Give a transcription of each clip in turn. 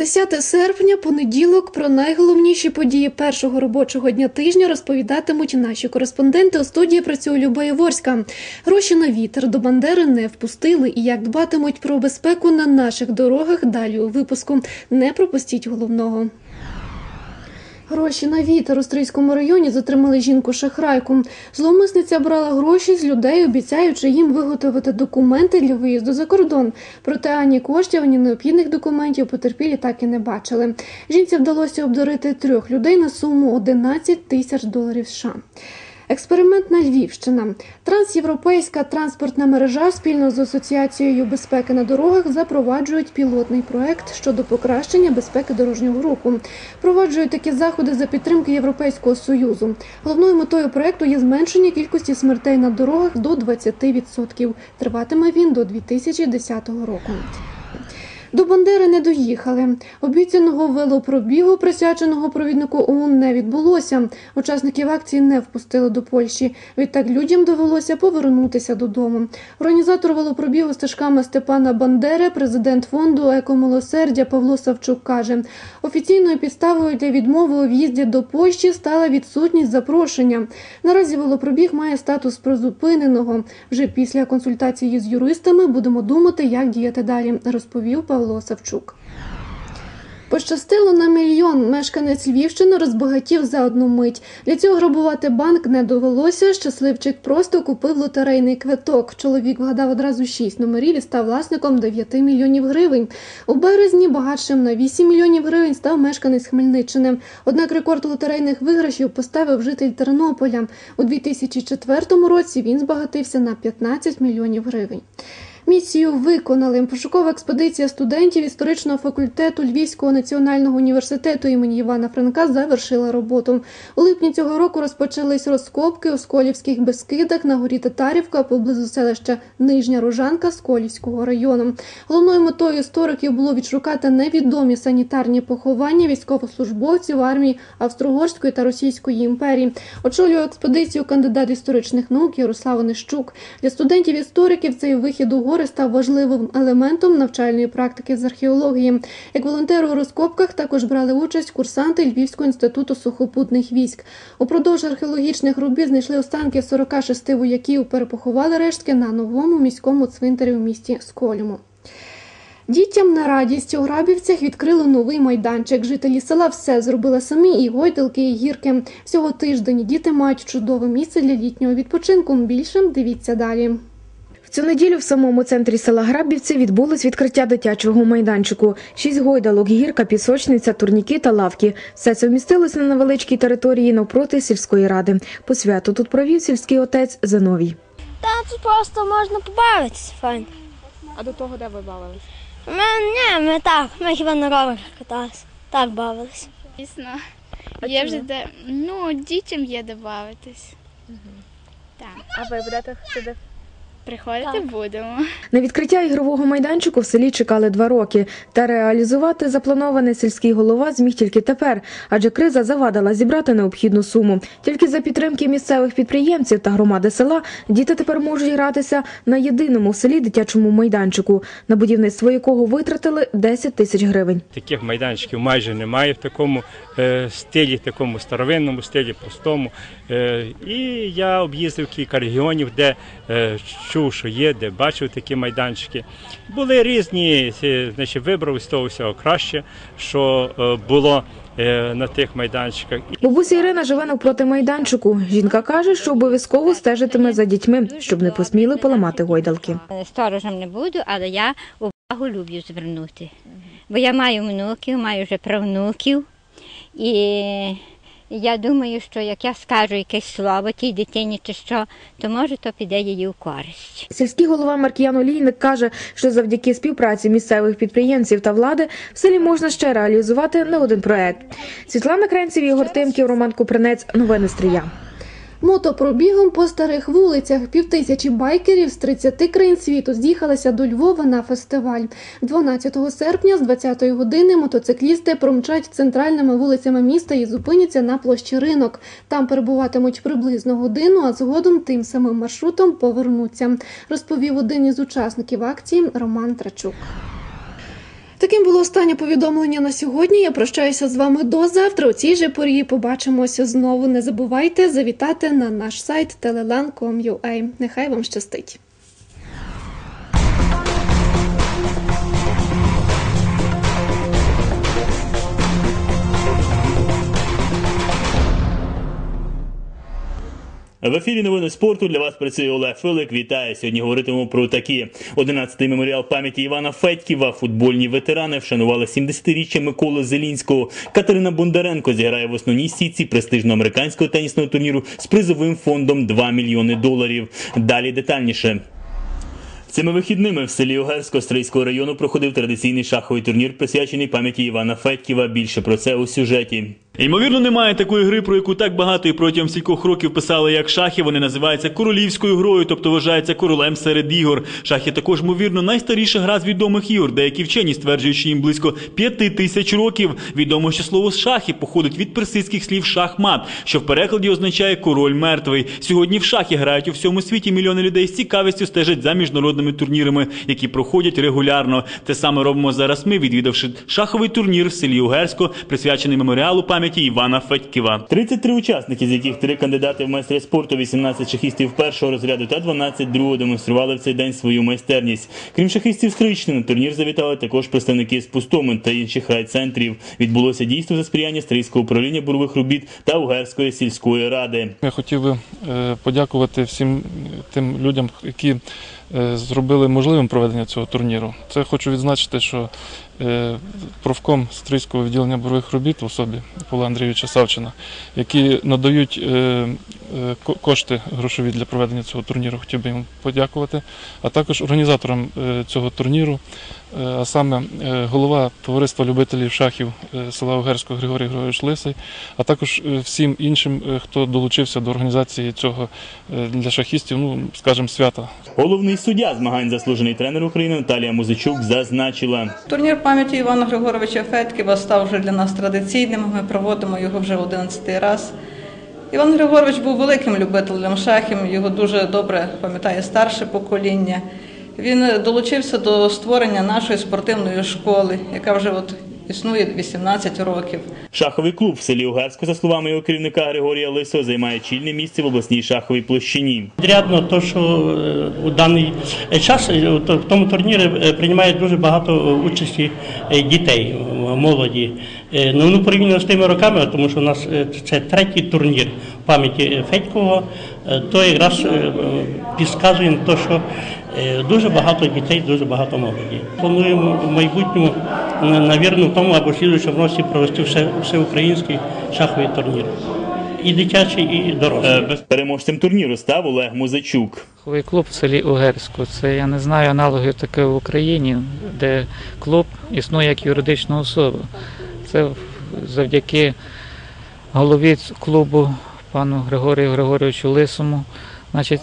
10 серпня, понеділок, про найголовніші події першого робочого дня тижня розповідатимуть наші кореспонденти. У студії працює Люба Яворська. Гроші на вітер до Бандери не впустили. І як дбатимуть про безпеку на наших дорогах, далі у випуску. Не пропустіть головного. Гроші на вітер у Стрийському районі затримали жінку шахрайку. Зловмисниця брала гроші з людей, обіцяючи їм виготовити документи для виїзду за кордон. Проте ані коштів, ані необхідних документів потерпілі так і не бачили. Жінці вдалося обдурити трьох людей на суму 11 тисяч доларів США. Експериментна Львівщина. Трансєвропейська транспортна мережа спільно з Асоціацією безпеки на дорогах запроваджують пілотний проект щодо покращення безпеки дорожнього руху. Проваджують такі заходи за підтримки Європейського союзу. Головною метою проекту є зменшення кількості смертей на дорогах до 20%. Триватиме він до 2010 року. До Бандери не доїхали. Обіцяного велопробігу, присвяченого провіднику ОУН, не відбулося. Учасників акції не впустили до Польщі. Відтак людям довелося повернутися додому. Організатор велопробігу стежками Степана Бандери, президент фонду екомилосердя Павло Савчук каже: офіційною підставою для відмови у в'їзді до Польщі стала відсутність запрошення. Наразі велопробіг має статус призупиненого. Вже після консультації з юристами будемо думати, як діяти далі, розповів Павло. Павло Савчук. Пощастило на мільйон. Мешканець Львівщини розбагатів за одну мить. Для цього грабувати банк не довелося. Щасливчик просто купив лотерейний квиток. Чоловік вгадав одразу шість номерів і став власником 9 мільйонів гривень. У березні багатшим на 8 мільйонів гривень став мешканець Хмельниччини. Однак рекорд лотерейних виграшів поставив житель Тернополя. У 2004 році він збагатився на 15 мільйонів гривень. Місію виконали. Пошукова експедиція студентів історичного факультету Львівського національного університету імені Івана Франка завершила роботу. У липні цього року розпочались розкопки у Сколівських Бескидах на горі Татарівка поблизу селища Нижня Рожанка Сколівського району. Головною метою істориків було відшукати невідомі санітарні поховання військовослужбовців армії Австро-Угорської та Російської імперії. Очолює експедицію кандидат історичних наук Ярослав Нищук. Для студентів-істориків цей вихід у гори став важливим елементом навчальної практики з археології. Як волонтери у розкопках також брали участь курсанти Львівського інституту сухопутних військ. Упродовж археологічних робіт знайшли останки 46 вояків. Перепоховали рештки на новому міському цвинтарі у місті Сколімо. Дітям на радість у Грабівцях відкрили новий майданчик. Жителі села все зробили самі і гойдалки, і гірки. Всього тиждень діти мають чудове місце для літнього відпочинку. Більше дивіться далі. Цю неділю в самому центрі села Грабівці відбулось відкриття дитячого майданчику. Шість гойдалок, гірка, пісочниця, турніки та лавки. Все це вмістилось на невеличкій території навпроти сільської ради. По святу тут провів сільський отець Зиновій. Та тут просто можна побавитися файн. А до того де ви бавились? Ми, ні, ми так, ми хіба на роверах каталися. Так бавилися. Звісно. Є вже де, ну, дітям є де бавитись. Так. А ви будете сюди? Приходити будемо. На відкриття ігрового майданчику в селі чекали два роки. Та реалізувати заплановане сільський голова зміг тільки тепер, адже криза завадила зібрати необхідну суму. Тільки за підтримки місцевих підприємців та громади села діти тепер можуть гратися на єдиному в селі дитячому майданчику, на будівництво якого витратили 10 тисяч гривень. Таких майданчиків майже немає в такому е, стилі, такому старовинному стилі, простому. Е, і я об'їздив кілька регіонів, де е, чув, що є, де бачив такі майданчики. Були різні, е, значить, вибрав з того всього краще, що е, було е, на тих майданчиках. Бабуся Ірина живе навпроти майданчику. Жінка каже, що обов'язково стежитиме за дітьми, щоб не посміли поламати гойдалки. Сторожем не буду, але я увагу люблю звернути. Бо я маю внуків, маю вже правнуків. І я думаю, що як я скажу якесь слово тій дитині чи що, то може то піде її в користь. Сільський голова Маркіян Олійник каже, що завдяки співпраці місцевих підприємців та влади в селі можна ще реалізувати не один проект. Світлана Кренців, Ігор Тимків, Роман Купринець. Новини Стрия. Мотопробігом по старих вулицях півтисячі байкерів з 30 країн світу з'їхалися до Львова на фестиваль. 12 серпня з 20-ї години мотоциклісти промчать центральними вулицями міста і зупиняться на площі ринок. Там перебуватимуть приблизно годину, а згодом тим самим маршрутом повернуться. Розповів один із учасників акції Роман Трачук. Таким було останнє повідомлення на сьогодні. Я прощаюся з вами до завтра. У цій же порі побачимося знову. Не забувайте завітати на наш сайт telelan.com.ua. Нехай вам щастить. В ефірі новини спорту для вас працює Олег Филик. Вітаю. Сьогодні говоритимемо про такі. 11-й меморіал пам'яті Івана Федьківа. Футбольні ветерани вшанували 70-річчя Миколи Зелінського. Катерина Бондаренко зіграє в основній сітці престижного американського тенісного турніру з призовим фондом 2 мільйони доларів. Далі детальніше. Цими вихідними в селі Огерсько Стрийського району проходив традиційний шаховий турнір, присвячений пам'яті Івана Федьківа. Більше про це у сюжеті. Ймовірно, немає такої гри, про яку так багато і протягом стількох років писали, як шахи. Вони називаються королівською грою, тобто вважаються королем серед ігор. Шахи також, ймовірно, найстаріша гра з відомих ігор. Деякі вчені стверджують, що їм близько п'яти тисяч років. Відомо, що слово шахи походить від персидських слів шахмат, що в перекладі означає король мертвий. Сьогодні в шахи грають у всьому світі. Мільйони людей з цікавістю стежать за міжнародними турнірами, які проходять регулярно. Те саме робимо зараз. Ми відвідавши шаховий турнір в селі Угерсько, присвячений меморіалу пам'яті Івана Федьківа. 33 учасники, з яких три кандидати в майстри спорту, 18 шахістів першого розряду та 12 другого демонстрували в цей день свою майстерність. Крім шахістів з Крични, на турнір завітали також представники з Пустомен та інших райцентрів. Відбулося дійство за сприяння Стрийського управління бурових робіт та Угерської сільської ради. Я хотів би е, подякувати всім тим людям, які зробили можливим проведення цього турніру. Це хочу відзначити, що е, профком Стрийського відділення борових робіт в особі Павла Андрійовича Савчина, які надають е, е, ко- кошти грошові для проведення цього турніру, хотів би їм подякувати, а також організаторам е, цього турніру, е, а саме е, голова товариства любителів шахів е, села Огерського Григорій Григорович Лисий, а також е, всім іншим, е, хто долучився до організації цього е, для шахістів, ну скажімо, свята. Головний суддя змагань, заслужений тренер України Наталія Музичук, зазначила. Турнір пам'яті Івана Григоровича Федьківа став вже для нас традиційним. Ми проводимо його вже 11 раз. Іван Григорович був великим любителем шахів, його дуже добре пам'ятає старше покоління. Він долучився до створення нашої спортивної школи, яка вже от існує 18 років. Шаховий клуб в селі Угарську, за словами його керівника Григорія Лисо, займає чільне місце в обласній шаховій площині. Підрядно, то що е, у даний час е, то в тому турнірі е, приймає дуже багато е, участі е, дітей, е, молоді. Е, Ну, ну порівняно з тими роками, тому що у нас е, це третій турнір пам'яті Федького, е, то якраз е, е, підказує те, що дуже багато дітей, дуже багато молоді. Плануємо в майбутньому, навірно, в тому або в слідуючому році провести все, всеукраїнський шаховий турнір. І дитячий, і дорослий. Переможцем турніру став Олег Музичук. Шаховий клуб в селі Угерську. Це я не знаю аналогів такої в Україні, де клуб існує як юридична особа. Це завдяки голові клубу пану Григорію Григорьовичу Лисому. Значить,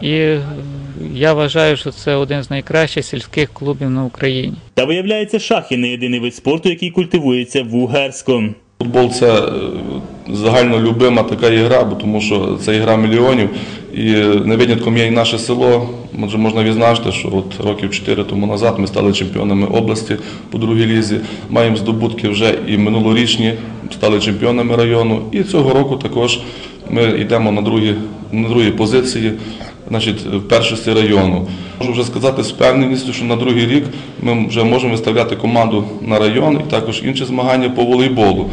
і я вважаю, що це один з найкращих сільських клубів на Україні. Та виявляється, шахи не єдиний вид спорту, який культивується в Угерську. Футбол це е, загально любима така ігра, бо тому що це ігра мільйонів. І не винятком є і наше село. Може, можна відзначити, що от років 4 тому назад ми стали чемпіонами області по другій лізі. Маємо здобутки вже і минулорічні, стали чемпіонами району. І цього року також ми йдемо на другі, на другі позиції. Значить, першості району. Можу вже сказати з впевненістю, що на другий рік ми вже можемо виставляти команду на район і також інші змагання по волейболу.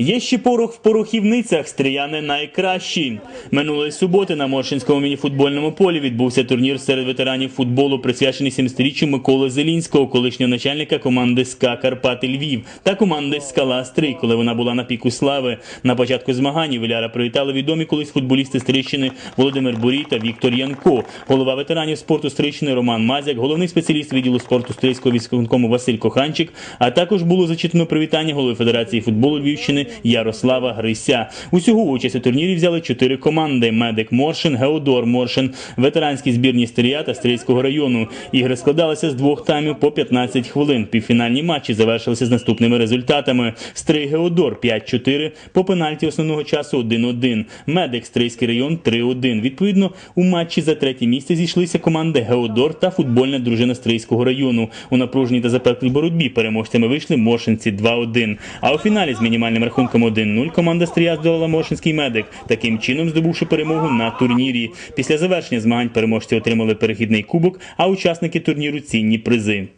Є ще порох в порохівницях, стріяни найкращі. Минулої суботи на Моршинському мініфутбольному полі відбувся турнір серед ветеранів футболу, присвячений 70-річчю Миколи Зелінського, колишнього начальника команди СКА Карпати Львів та команди Скала Стрий, коли вона була на піку слави. На початку змагань Віляра привітали відомі колись футболісти Стрийщини Володимир Бурій та Віктор Янко. Голова ветеранів спорту Стрийщини Роман Мазяк, головний спеціаліст відділу спорту Стрийського військового Василь Коханчик, а також було зачитано привітання голови Федерації футболу Львівщини Ярослава Грися. Усього участь у турнірі взяли чотири команди: Медик Моршин, Геодор Моршин, ветеранські збірні Стрія та Стрийського району. Ігри складалися з двох таймів по 15 хвилин. Півфінальні матчі завершилися з наступними результатами: Стрий Геодор 5-4, по пенальті основного часу 1-1. Медик Стрийський район 3-1. Відповідно, у матчі за третє місце зійшлися команди Геодор та футбольна дружина Стрийського району. У напруженій та запеклій боротьбі переможцями вийшли Моршинці 2-1. А у фіналі з мінімальним рахунком 1-0 команда Стрія здолала Мошинський медик, таким чином здобувши перемогу на турнірі. Після завершення змагань переможці отримали перехідний кубок, а учасники турніру цінні призи.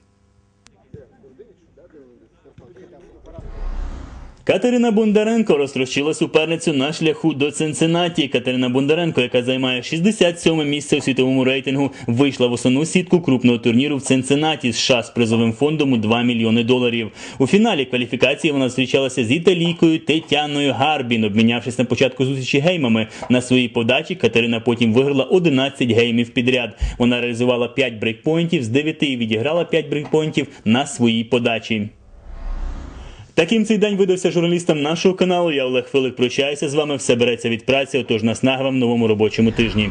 Катерина Бондаренко розтрощила суперницю на шляху до Цинциннаті. Катерина Бондаренко, яка займає 67 місце у світовому рейтингу, вийшла в основну сітку крупного турніру в Цинциннаті США з призовим фондом у 2 мільйони доларів. У фіналі кваліфікації вона зустрічалася з італійкою Тетяною Гарбін. Обмінявшись на початку зустрічі геймами на своїй подачі, Катерина потім виграла 11 геймів підряд. Вона реалізувала 5 брейкпоінтів з 9 і відіграла 5 брейкпоінтів на своїй подачі. Таким цей день видався журналістам нашого каналу. Я Олег Филип прощаюся з вами. Все береться від праці. Отож наснага вам новому робочому тижні.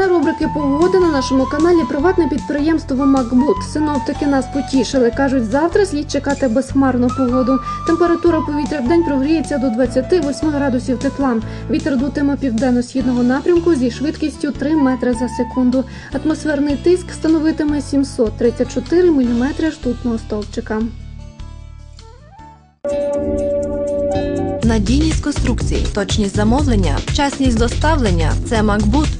Партнер рубрики Погода на нашому каналі приватне підприємство Макбут. Синоптики нас потішили. кажуть, завтра слід чекати безхмарну погоду. Температура повітря в день прогріється до 28 градусів тепла. Вітер дутиме південно-східного напрямку зі швидкістю 3 метри за секунду. Атмосферний тиск становитиме 734 міліметри ртутного стовпчика. Надійність конструкцій, точність замовлення, вчасність доставлення це Макбут.